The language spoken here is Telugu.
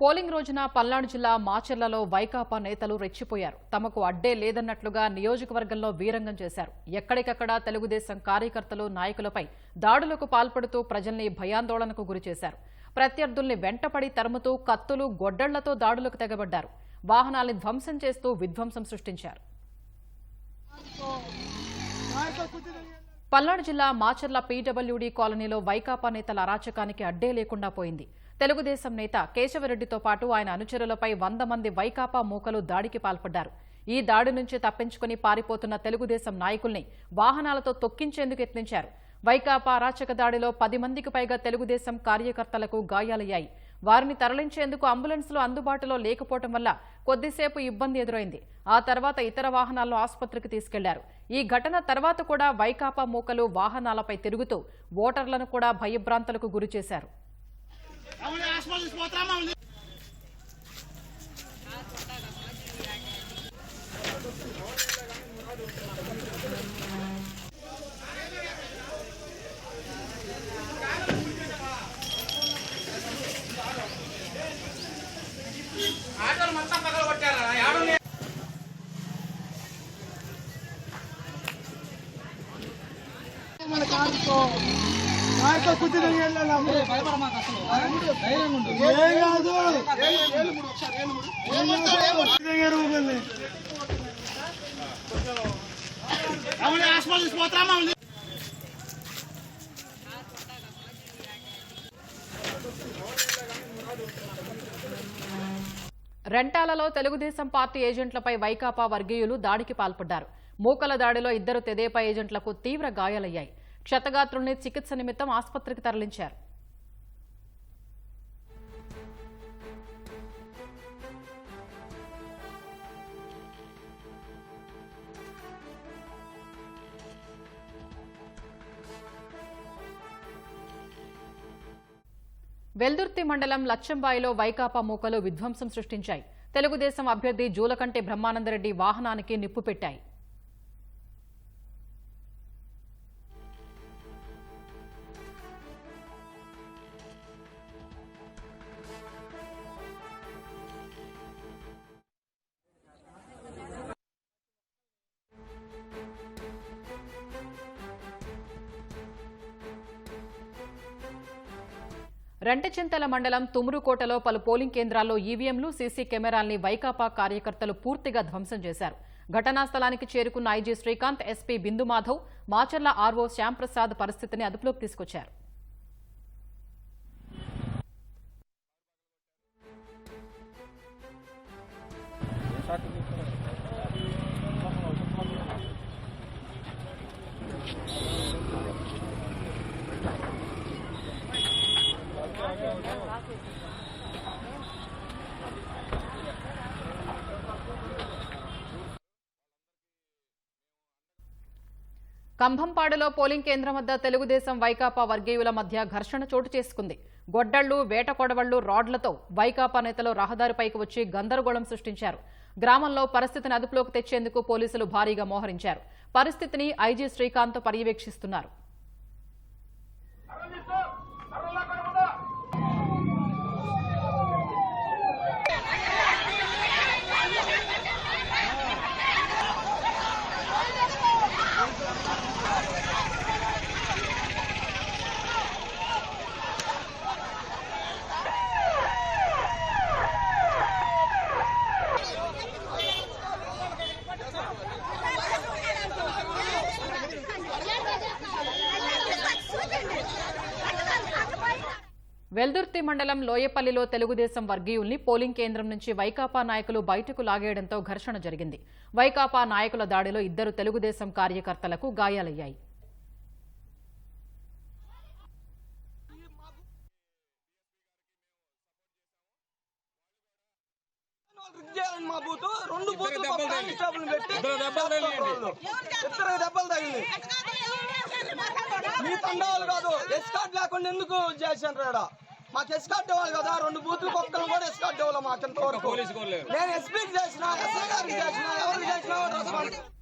పోలింగ్ రోజున పల్నాడు జిల్లా మాచర్లలో వైకాపా నేతలు రెచ్చిపోయారు. తమకు అడ్డే లేదన్నట్లుగా నియోజకవర్గంలో వీరంగం చేశారు. ఎక్కడికక్కడ తెలుగుదేశం కార్యకర్తలు నాయకులపై దాడులకు పాల్పడుతూ ప్రజల్ని భయాందోళనకు గురిచేశారు ప్రత్యర్థుల్ని వెంటపడి తరుముతూ కత్తులు గొడ్డళ్ళతో దాడులకు తెగబడ్డారు. వాహనాల్ని ధ్వంసం చేస్తూ విధ్వంసం సృష్టించారు. పల్నాడు జిల్లా మాచర్ల పీడబ్ల్యూడీ కాలనీలో వైకాపా నేతల అరాచకానికి అడ్డే లేకుండా పోయింది. తెలుగుదేశం నేత కేశవరెడ్డితో పాటు ఆయన అనుచరులపై వంద మంది వైకాపా మూకలు దాడికి పాల్పడ్డారు. ఈ దాడి నుంచి తప్పించుకుని పారిపోతున్న తెలుగుదేశం నాయకుల్ని వాహనాలతో తొక్కించేందుకు యత్నించారు. వైకాపా అరాచక దాడిలో పది మందికి పైగా తెలుగుదేశం కార్యకర్తలకు గాయాలయ్యాయి. వారిని తరలించేందుకు అంబులెన్సులు అందుబాటులో లేకపోవడం వల్ల కొద్దిసేపు ఇబ్బంది ఎదురైంది. ఆ తర్వాత ఇతర వాహనాల్లో ఆసుపత్రికి తీసుకెళ్ళారు. ఈ ఘటన తర్వాత కూడా వైకాపా మూకలు వాహనాలపై తిరుగుతూ ఓటర్లను కూడా భయభ్రాంతులకు గురిచేశారు. మన కారుతో కారుతో కాదు. రెంటాలలో తెలుగుదేశం పార్టీ ఏజెంట్లపై వైకాపా వర్గీయులు దాడికి పాల్పడ్డారు. మూకల దాడిలో ఇద్దరు తెదేపా ఏజెంట్లకు తీవ్ర గాయాలయ్యాయి. క్షతగాత్రుల్ని చికిత్స నిమిత్తం ఆసుపత్రికి తరలించారు. వెల్దుర్తి మండలం లచ్చంబాయిలో వైకాపా మూకలు విధ్వంసం సృష్టించాయి. తెలుగుదేశం అభ్యర్థి జూలకంటి బ్రహ్మానందరెడ్డి వాహనానికి నిప్పు పెట్టాయి. రెంటచింతల మండలం తుమురుకోటలో పలు పోలింగ్ కేంద్రాల్లో ఈవీఎంలు సీసీ కెమెరాల్ని వైకాపా కార్యకర్తలు పూర్తిగా ధ్వంసం చేశారు. ఘటనా స్థలానికి చేరుకున్న IG Srikanth SP Bindu Madhav Macherla RO Shyamprasad పరిస్థితిని అదుపులోకి తీసుకొచ్చారు. కంభంపాడులో పోలింగ్ కేంద్రం వద్ద తెలుగుదేశం వైకాపా వర్గీయుల మధ్య ఘర్షణ చోటు చేసుకుంది. గొడ్డళ్ళు వేట కొడవళ్ళు రాడ్లతో వైకాపా నేతలు రహదారిపైకి వచ్చి గందరగోళం సృష్టించారు. గ్రామంలో పరిస్థితిని అదుపులోకి తెచ్చేందుకు పోలీసులు భారీగా మోహరించారు. పరిస్థితిని ఐజీ శ్రీకాంత్ పర్యవేక్షిస్తున్నారు. వెల్దుర్తి మండలం లోయపల్లిలో తెలుగుదేశం వర్గీయుల్ని పోలింగ్ కేంద్రం నుంచి వైకాపా నాయకులు బయటకు లాగేయడంతో ఘర్షణ జరిగింది. వైకాపా నాయకుల దాడిలో ఇద్దరు తెలుగుదేశం కార్యకర్తలకు గాయాలయ్యాయి. రుద్దేయాలని మా బూతు రెండు బూతులు కానిస్టేబుల్ పెట్టి ఇద్దరు దెబ్బలు తగిలి మీ తండాలు కాదు ఎస్కాట్ లేకుండా ఎందుకు చేశాను రాడా? మాకు ఎస్కాట్ ఇవ్వాలి కదా రెండు బూతులు ఒక్కరు కూడా ఎస్కాట్ ఇవ్వాలి మాకు ఇంతవరకు నేను ఎస్పీకి చేసిన ఎస్ఐ గారికి చేసిన ఎవరికి చేసినా